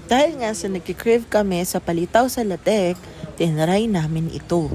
At dahil nga sa nagkikrave kami sa palitaw sa latek, tinry namin ito.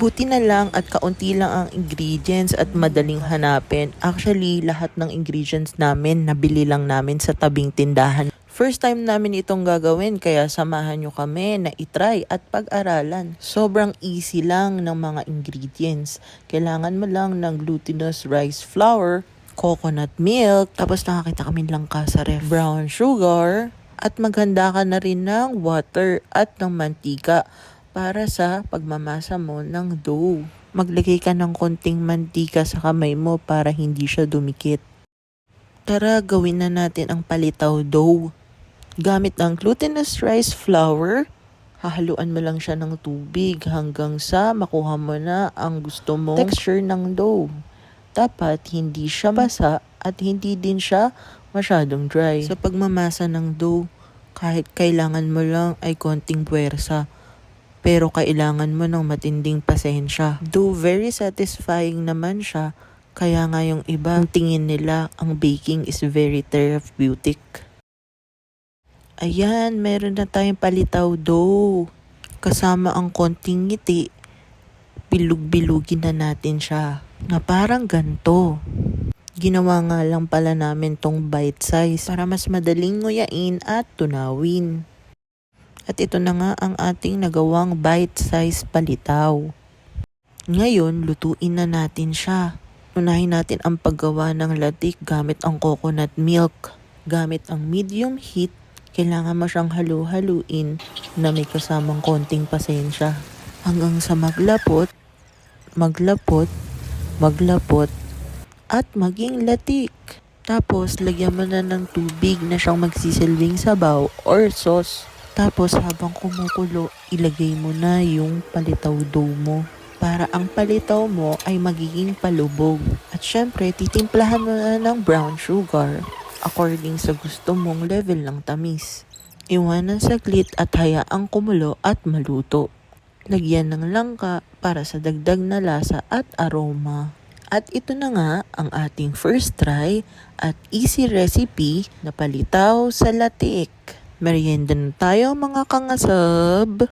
Buti na lang at kaunti lang ang ingredients at madaling hanapin. Actually, lahat ng ingredients namin nabili lang namin sa tabing tindahan. First time namin itong gagawin kaya samahan nyo kami na itry at pag-aralan. Sobrang easy lang ng mga ingredients. Kailangan mo lang ng glutinous rice flour, coconut milk, tapos nakakita kami langka sa ref, brown sugar, at maghanda ka na rin ng water at ng mantika para sa pagmamasa mo ng dough. Maglagay ka ng konting mantika sa kamay mo para hindi siya dumikit. Tara, gawin na natin ang palitaw dough. Gamit ang glutinous rice flour, hahaluan mo lang siya ng tubig hanggang sa makuha mo na ang gusto mong texture ng dough. Dapat hindi siya basa at hindi din siya masyadong dry. Sa pagmamasa ng dough, kahit kailangan mo lang ay konting puwersa. Pero kailangan mo ng matinding pasensya. Though very satisfying naman siya, kaya nga yung iba, ang tingin nila ang baking is very therapeutic. Ayan, meron na tayong palitaw dough. Kasama ang konting ngiti, bilug-bilugin na natin siya. Na parang ganto. Ginawa nga lang pala namin tong bite size para mas madaling nguyain at tunawin. At ito na nga ang ating nagawang bite size palitaw. Ngayon, lutuin na natin siya. Unahin natin ang paggawa ng latik gamit ang coconut milk. Gamit ang medium heat, kailangan mo siyang halu-haluin na may kasamang konting pasensya. Hanggang sa maglapot, maglapot, maglapot, at maging latik. Tapos, lagyan mo na ng tubig na siyang magsisilbing sabaw or sauce. Tapos, habang kumukulo, ilagay mo na yung palitaw dough mo para ang palitaw mo ay magiging palubog. At syempre, titimplahan mo na ng brown sugar according sa gusto mong level ng tamis. Iwanan saglit at hayaang kumulo at maluto. Lagyan ng langka para sa dagdag na lasa at aroma. At ito na nga ang ating first try at easy recipe na palitaw sa latik. Merienda na tayo mga kangasab!